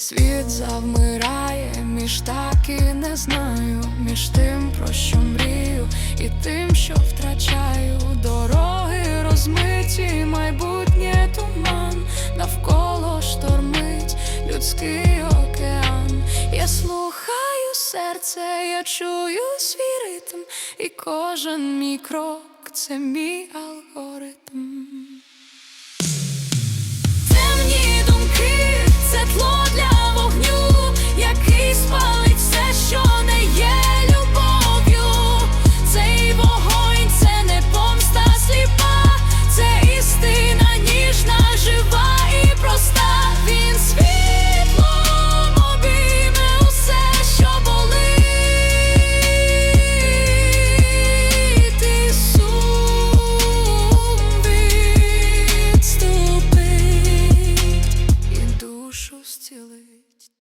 Світ завмирає між так і не знаю, між тим, про що мрію, і тим, що втрачаю. Дороги розмиті, майбутнє туман, навколо штормить людський океан. Я слухаю серце, я чую свій ритм, і кожен мій крок це мій алгоритм. Зцілить.